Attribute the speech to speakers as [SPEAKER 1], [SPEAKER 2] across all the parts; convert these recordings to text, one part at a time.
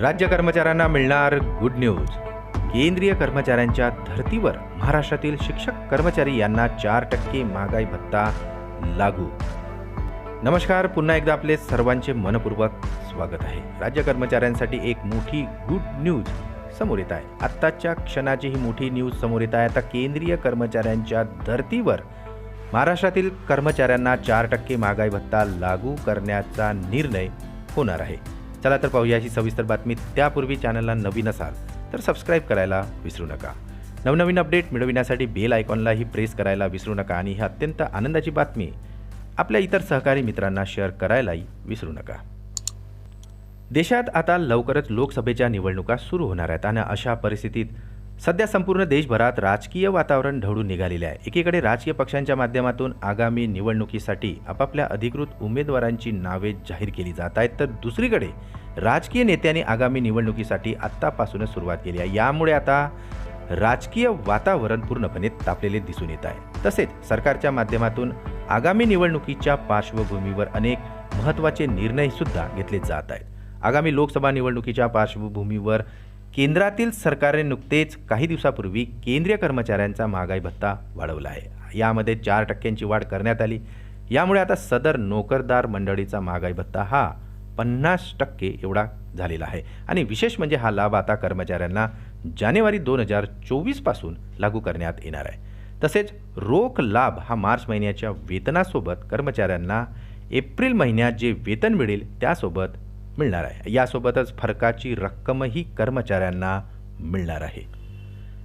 [SPEAKER 1] राज्य कर्मचाऱ्यांना मिळणार गुड न्यूज केंद्रीय कर्मचाऱ्यांच्या धर्तीवर महाराष्ट्रातील शिक्षक कर्मचारी यांना चार टक्के महागाई भत्ता लागू. नमस्कार पुन्हा एकदा आपले सर्वांचे मनपूर्वक स्वागत आहे. राज्य कर्मचाऱ्यांसाठी एक मोठी गुड न्यूज समोर येत आहे. आत्ताच्या क्षणाची ही मोठी न्यूज समोर येत आहे. आता केंद्रीय कर्मचाऱ्यांच्या धर्तीवर महाराष्ट्रातील कर्मचाऱ्यांना चार टक्के महागाई भत्ता लागू करण्याचा निर्णय होणार आहे. चला तर पाहूया ही सविस्तर बातमी त्यापूर्वी चॅनलला नवीन असाल तर सबस्क्राईब करायला विसरू नका. नवनवीन अपडेट मिळविण्यासाठी बेल आयकॉनलाही प्रेस करायला विसरू नका आणि ही अत्यंत आनंदाची बातमी आपल्या इतर सहकारी मित्रांना शेअर करायलाही विसरू नका. देशात आता लवकरच लोकसभेच्या निवडणुका सुरू होणार आहेत आणि अशा परिस्थितीत सध्या संपूर्ण देशभरात राजकीय वातावरण ढवळून निघालेले आहे. एकीकडे राजकीय पक्षांच्या माध्यमातून आगामी निवडणुकीसाठी आपापल्या अधिकृत उमेदवारांची नावे जाहीर केली जात आहेत तर दुसरीकडे राजकीय नेत्यांनी आगामी निवडणुकीसाठी आत्तापासूनच सुरुवात केली आहे. यामुळे आता राजकीय वातावरण पूर्णपणे तापलेले दिसून येत आहे. तसेच सरकारच्या माध्यमातून आगामी निवडणुकीच्या पार्श्वभूमीवर अनेक महत्त्वाचे निर्णयसुद्धा घेतले जात आहेत. आगामी लोकसभा निवडणुकीच्या पार्श्वभूमीवर केंद्रातील सरकारने नुकतेच काही दिवसापूर्वी केंद्रीय कर्मचाऱ्यांचा महागाई भत्ता वाढवला आहे. यामध्ये चार टक्क्यांची वाढ करण्यात आली. यामुळे आता सदर नोकरदार मंडळीचा महागाई भत्ता हा पन्नास टक्के एवढा झालेला आहे. आणि विशेष म्हणजे हा लाभ आता कर्मचाऱ्यांना जानेवारी दोन हजार चोवीसपासून लागू करण्यात येणार आहे. तसेच रोख लाभ हा मार्च महिन्याच्या वेतनासोबत कर्मचाऱ्यांना एप्रिल महिन्यात जे वेतन मिळेल त्यासोबत मिळणार आहे. यासोबतच फरकाची रक्कमही कर्मचाऱ्यांना मिळणार आहे.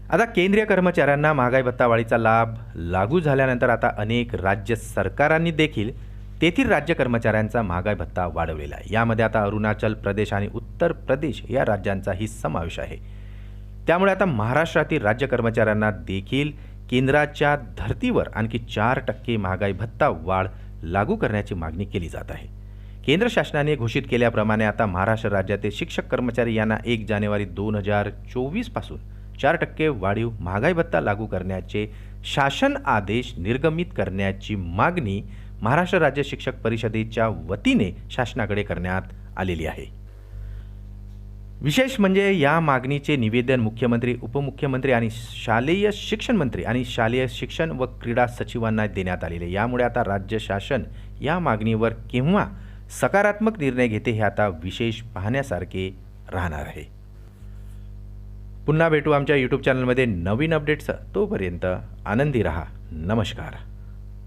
[SPEAKER 1] आता केंद्रीय कर्मचाऱ्यांना महागाई भत्ता वाढीचा लाभ लागू झाल्यानंतर आता अनेक राज्य सरकारांनी देखील तेथील राज्य कर्मचाऱ्यांचा महागाई भत्ता वाढवलेला आहे. यामध्ये आता अरुणाचल प्रदेश आणि उत्तर प्रदेश या राज्यांचाही समावेश आहे. त्यामुळे आता महाराष्ट्रातील राज्य कर्मचाऱ्यांना देखील केंद्राच्या धर्तीवर आणखी चार टक्के महागाई भत्ता वाढ लागू करण्याची मागणी केली जात आहे. केंद्र शासनाने घोषित केल्याप्रमाणे आता महाराष्ट्र राज्यातील शिक्षक कर्मचारी यांना एक जानेवारी दोन हजार चोवीसपासून चार टक्के वाढीव महागाई भत्ता लागू करण्याचे शासन आदेश निर्गमित करण्याची मागणी महाराष्ट्र राज्य शिक्षक परिषदेच्या वतीने शासनाकडे करण्यात आलेली आहे. विशेष म्हणजे या मागणीचे निवेदन मुख्यमंत्री उपमुख्यमंत्री आणि शालेय शिक्षण मंत्री आणि शालेय शिक्षण व क्रीडा सचिवांना देण्यात आलेले. यामुळे आता राज्य शासन या मागणीवर केव्हा सकारात्मक निर्णय घेते हे आता विशेष पाहण्यासारखे राहणार आहे. पुन्हा भेटू आमच्या यूट्यूब चॅनलमध्ये नवीन अपडेट्स तोपर्यंत आनंदी रहा. नमस्कार.